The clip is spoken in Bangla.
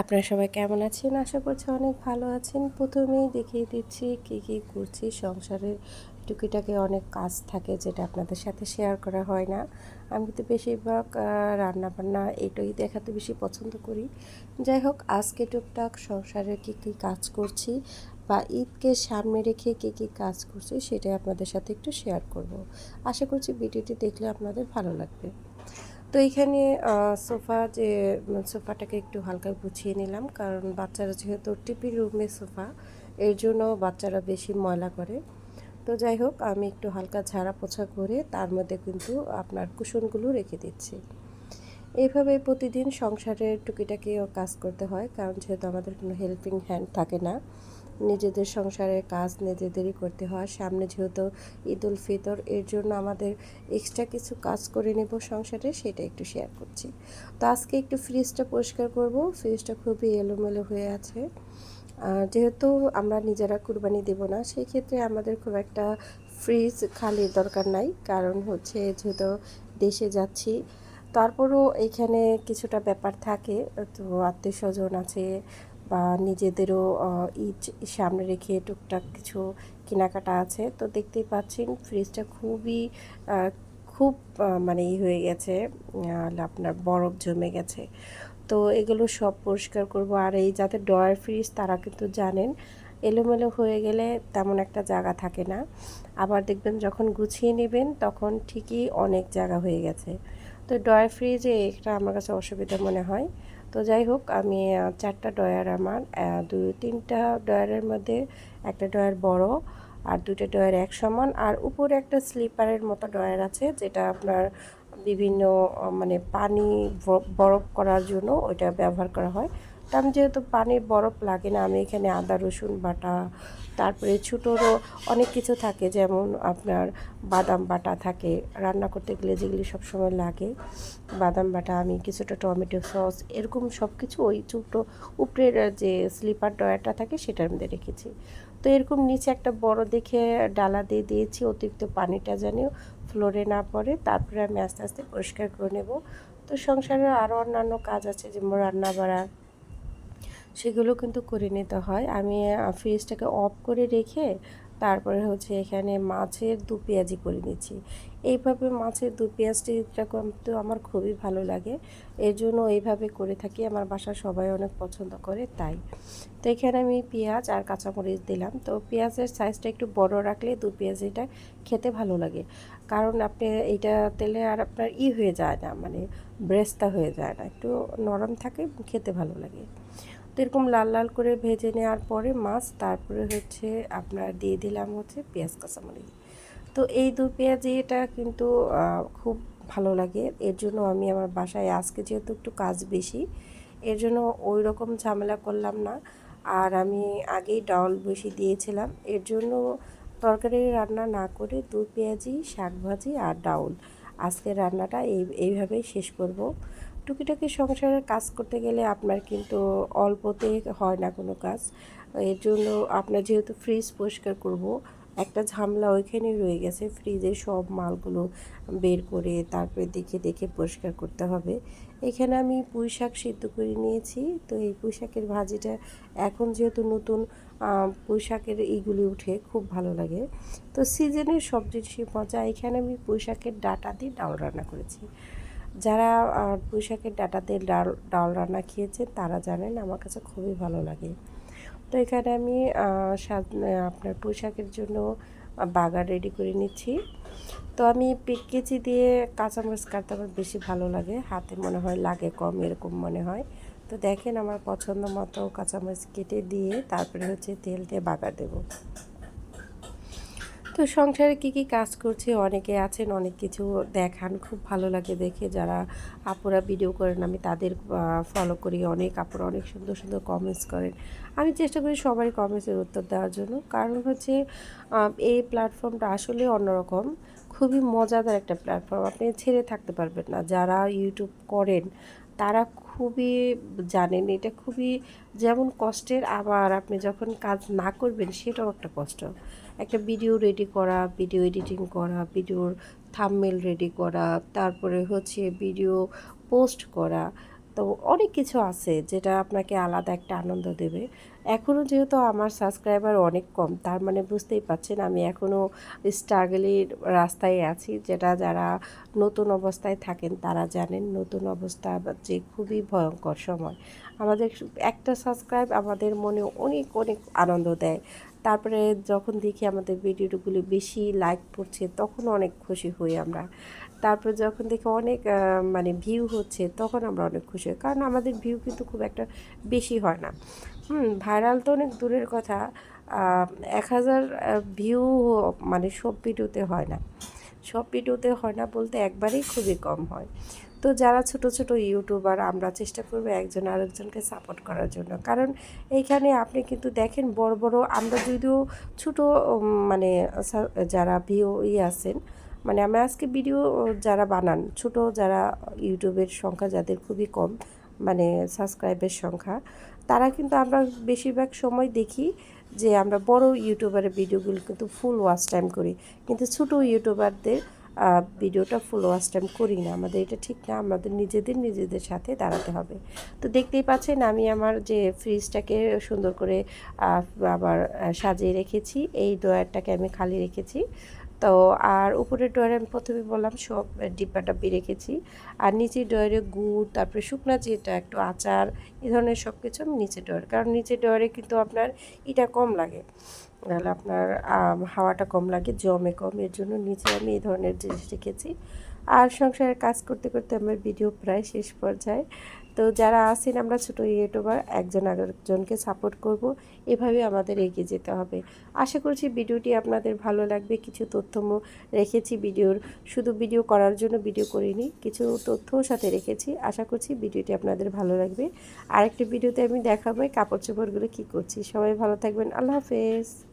আপনারা সবাই কেমন আছেন? আশা করছি অনেক ভালো আছেন। প্রথমেই দেখিয়ে দিচ্ছি কী কী করছি। সংসারের টুকিটাকে অনেক কাজ থাকে যেটা আপনাদের সাথে শেয়ার করা হয় না। আমি তো বেশিরভাগ রান্না বান্না এটাই দেখাতে বেশি পছন্দ করি। যাই হোক, আজকে টুকটাক সংসারের কী কী কাজ করছি বা ঈদকে সামনে রেখে কী কী কাজ করছি সেটাই আপনাদের সাথে একটু শেয়ার করব। আশা করছি ভিডিওটি দেখলে আপনাদের ভালো লাগবে। তো এইখানে সোফা যে সোফাটাকে একটু হালকা গুছিয়ে নিলাম। কারণ বাচ্চারা যেহেতু টিপি রুমে সোফা, এর জন্য বাচ্চারা বেশি ময়লা করে। তো যাই হোক, আমি একটু হালকা ঝাড়া পোছা করে তার মধ্যে কিন্তু আপনার কুশনগুলো রেখে দিচ্ছি। এইভাবে প্রতিদিন সংসারের টুকিটাকিও কাজ করতে হয়, কারণ যেহেতু আমাদের কোনো হেল্পিং হ্যান্ড থাকে না। নিজেদের সংসারের কাজ নিজেদেরই করতে হয়। সামনে যেহেতু ঈদ উল ফিতর, এর জন্য আমাদের এক্সট্রা কিছু কাজ করে নেব সংসারে, সেটা একটু শেয়ার করছি। তো আজকে একটু ফ্রিজটা পরিষ্কার করব। ফ্রিজটা খুবই এলোমেলো হয়ে আছে। যেহেতু আমরা নিজেরা কুরবানি দেব না সেই ক্ষেত্রে আমাদের খুব একটা ফ্রিজ খালির দরকার নাই। কারণ হচ্ছে যেহেতু দেশে যাচ্ছি, তারপরও এখানে কিছুটা ব্যাপার থাকে। তো আত্মীয় স্বজন আছে বা নিজেদেরও ঈদ সামনে রেখে টুকটাক কিছু কেনাকাটা আছে। তো দেখতেই পাচ্ছেন ফ্রিজটা খুবই খুব মানে ই হয়ে গেছে আপনার বরফ জমে গেছে। তো এগুলো সব পরিষ্কার করব। আর এই যাতে ডয়ার ফ্রিজ তারা কিন্তু জানেন, এলোমেলো হয়ে গেলে তেমন একটা জায়গা থাকে না। আবার দেখবেন যখন গুছিয়ে নেবেন, তখন ঠিকই অনেক জায়গা হয়ে গেছে। তো ডয়ার ফ্রিজে এটা আমার কাছে অসুবিধা মনে হয়। তো যাই হোক, আমি চারটা ডয়ার আমার দু, তিনটা ডয়ারের মধ্যে একটা ডয়ার বড় আর দুটো ডয়ার এক সমান আর উপরে একটা স্লিপারের মতো ডয়ার আছে যেটা আপনার বিভিন্ন মানে পানি বরফ করার জন্য ওইটা ব্যবহার করা হয়। আমি যেহেতু পানির বরফ লাগে না, আমি এখানে আদা, রসুন, বাটা, তারপরে ছোটোরও অনেক কিছু থাকে, যেমন আপনার বাদাম বাটা থাকে। রান্না করতে গেলে যেগুলি সবসময় লাগে, বাদাম বাটা, আমি কিছুটা টমেটো সস, এরকম সব কিছু ওই ছোটো উপরের যে স্লিপার ডয়ারটা থাকে সেটার মধ্যে রেখেছি। তো এরকম নিচে একটা বড় দেখে ডালা দিয়ে দিয়েছি, অতিরিক্ত পানিটা জানিও ফ্লোরে না পড়ে, তারপরে আমি আস্তে আস্তে পরিষ্কার করে নেব। তো সংসারের আরও অন্যান্য কাজ আছে, যেমন রান্না বাড়া সেগুলো কিন্তু করে নিতে হয়। আমি ফ্রিজটাকে অফ করে রেখে তারপরে হচ্ছে এখানে মাছের দু পেঁয়াজি করে নিচ্ছি। এইভাবে মাছের দু পেঁয়াজটিটা তো আমার খুবই ভালো লাগে। এর জন্য এইভাবে করে থাকি। আমার বাসা সবাই অনেক পছন্দ করে, তাই। তো এখানে আমি পেঁয়াজ আর কাঁচামরিচ দিলাম। তো পেঁয়াজের সাইজটা একটু বড় রাখলে দু পেঁয়াজিটা খেতে ভালো লাগে। কারণ আপনি এইটা তেলে আর আপনার ই হয়ে যায় না মানে ব্রেস্তা হয়ে যায় না। একটু নরম থাকে, খেতে ভালো লাগে। তো এরকম লাল লাল করে ভেজে নেওয়ার পরে মাছ, তারপরে হচ্ছে আপনার দিয়ে দিলাম হচ্ছে পেঁয়াজ, কাঁচামরিচ। তো এই দু পেঁয়াজি, এটা কিন্তু খুব ভালো লাগে। এর জন্য আমি আমার বাসায় আজকে যেহেতু একটু কাজ বেশি, এর জন্য ওই রকম ঝামেলা করলাম না। আর আমি আগেই ডাউল বসি দিয়েছিলাম। এর জন্য তরকারি রান্না না করে দু পেঁয়াজি শাক ভাজি আর ডাউল। আজকে রান্নাটা এই, এইভাবেই শেষ করব। টুকিটাকি সংসারের কাজ করতে গেলে আপনার কিন্তু অল্পতে হয় না কোনো কাজ। এর জন্য আপনার যেহেতু ফ্রিজ পরিষ্কার করব, একটা ঝামলা ওইখানেই রয়ে গেছে। ফ্রিজে সব মালগুলো বের করে তারপরে দেখে দেখে পরিষ্কার করতে হবে। এখানে আমি পুঁই শাক সিদ্ধ করে নিয়েছি। তো এই পুঁই শাকের ভাজিটা এখন যেহেতু নতুন পুঁই শাকের এইগুলি উঠে খুব ভালো লাগে। তো সিজনের সব জিনিসই মজা এখানে আমি পুঁই শাকের ডাটা দিয়ে ডাল রান্না করেছি। যারা পুঁইশাকের ডাটাতে ডাল ডাল রান্না খেয়েছে, তারা জানেন আমার কাছে খুবই ভালো লাগে। তো এখানে আমি আপনার পুঁইশাকের জন্য বাগার রেডি করে নিচ্ছি। তো আমি কেচি দিয়ে কাঁচামরিচ কাটতে আমার বেশি ভালো লাগে। হাতে মনে হয় লাগে কম, এরকম মনে হয়। তো দেখেন আমার পছন্দ মতো কাঁচামরিচ কেটে দিয়ে তারপরে হচ্ছে তেল দিয়ে বাগার দেবো। তো সংসারে কি কি কাজ করছে? অনেকে আছেন, অনেক কিছু দেখান। খুব ভালো লাগে দেখে যারা আপুরা ভিডিও করেন, আমি তাদের ফলো করি। অনেক আপুরা অনেক সুন্দর সুন্দর কমেন্টস করেন। আমি চেষ্টা করি সবারই কমেন্টসের উত্তর দেওয়ার জন্য। কারণ হচ্ছে এই প্ল্যাটফর্মটা আসলে অন্যরকম। খুবই মজাদার একটা প্ল্যাটফর্ম আপনি ছেড়ে থাকতে পারবেন না। যারা ইউটিউব করেন, তারা খুবই জানেন, এটা খুবই যেমন কষ্টের আবার আপনি যখন কাজ না করবেন সেটাও একটা কষ্ট। একটা ভিডিও রেডি করা ভিডিও এডিটিং করা ভিডিওর থামমেল রেডি করা, তারপরে হচ্ছে ভিডিও পোস্ট করা তো অনেক কিছু আছে যেটা আপনাকে আলাদা একটা আনন্দ দেবে। এখনও যেহেতু আমার সাবস্ক্রাইবার অনেক কম, তার মানে বুঝতেই পারছেন আমি এখনও স্ট্রাগলের রাস্তায় আছি। যেটা যারা নতুন অবস্থায় থাকেন তারা জানেন নতুন অবস্থা যে খুবই ভয়ঙ্কর সময়। আমাদের একটা সাবস্ক্রাইব আমাদের মনে অনেক অনেক আনন্দ দেয়। তারপরে যখন দেখি আমাদের ভিডিওগুলি বেশি লাইক পড়ছে, তখন অনেক খুশি হই আমরা। তারপর যখন দেখি অনেক মানে ভিউ হচ্ছে, তখন আমরা অনেক খুশি হই। কারণ আমাদের ভিউ কিন্তু খুব একটা বেশি হয় না। হুম ভাইরাল তো অনেক দূরের কথা এক হাজার ভিউ মানে সব ভিডিওতে হয় না। সব ভিডিওতে হয় না বলতে একবারেই খুবই কম হয়। তো যারা ছোট ছোট ইউটিউবার, আমরা চেষ্টা করব একজন আরেকজনকে সাপোর্ট করার জন্য। কারণ এইখানে আপনি কিন্তু দেখেন বড় বড়, আমরা যদিও ছোট মানে যারা ভিও ই আছেন মানে আমি আজকে ভিডিও যারা বানান, ছোট যারা ইউটিউবের সংখ্যা যাদের খুবই কম মানে সাবস্ক্রাইবের সংখ্যা, তারা কিন্তু আমরা বেশিরভাগ সময় দেখি যে আমরা বড় ইউটিউবারের ভিডিওগুলো কিন্তু ফুল ওয়াচ টাইম করি। কিন্তু ছোটো ইউটিউবারদের ভিডিওটা ফুল ওয়াচ করি না। আমাদের এটা ঠিক না, আমাদের নিজেদের নিজেদের সাথে দাঁড়াতে হবে। তো দেখতেই পাচ্ছেন, আমি আমার যে ফ্রিজটাকে সুন্দর করে আবার সাজিয়ে রেখেছি, এই ড্রয়ারটাকে আমি খালি রেখেছি। তো আর উপরের ডয়ারে আমি প্রথমে বললাম, সব ডিব্বা ডাব্বি রেখেছি। আর নিচের ডয়ারে গুড়, তারপরে শুকনা যেটা একটু আচার, এ ধরনের সব কিছু আমি নিচের ডয়ারে কারণ নিচের ডয়ারে কিন্তু আপনার এটা কম লাগে। তাহলে আপনার হাওয়াটা কম লাগে, জমে কম, এর জন্য নিচে আমি এই ধরনের জিনিস রেখেছি। আর সংসারের কাজ করতে করতে আমার ভিডিও প্রায় শেষ পর্যায়ে। তো যারা আছেন, আমরা ছোটো ইউটিউবার, একজন আরেকজনকে সাপোর্ট করব। এভাবে আমাদের এগিয়ে যেতে হবে। আশা করছি ভিডিওটি আপনাদের ভালো লাগবে। কিছু তথ্য রেখেছি ভিডিওর। শুধু ভিডিও করার জন্য ভিডিও করিনি, কিছু তথ্যও সাথে রেখেছি। আশা করছি ভিডিওটি আপনাদের ভালো লাগবে। আরেকটি ভিডিওতে আমি দেখাবো কাপড় চোপড়গুলো কী করছি। সবাই ভালো থাকবেন। আল্লাহ হাফেজ।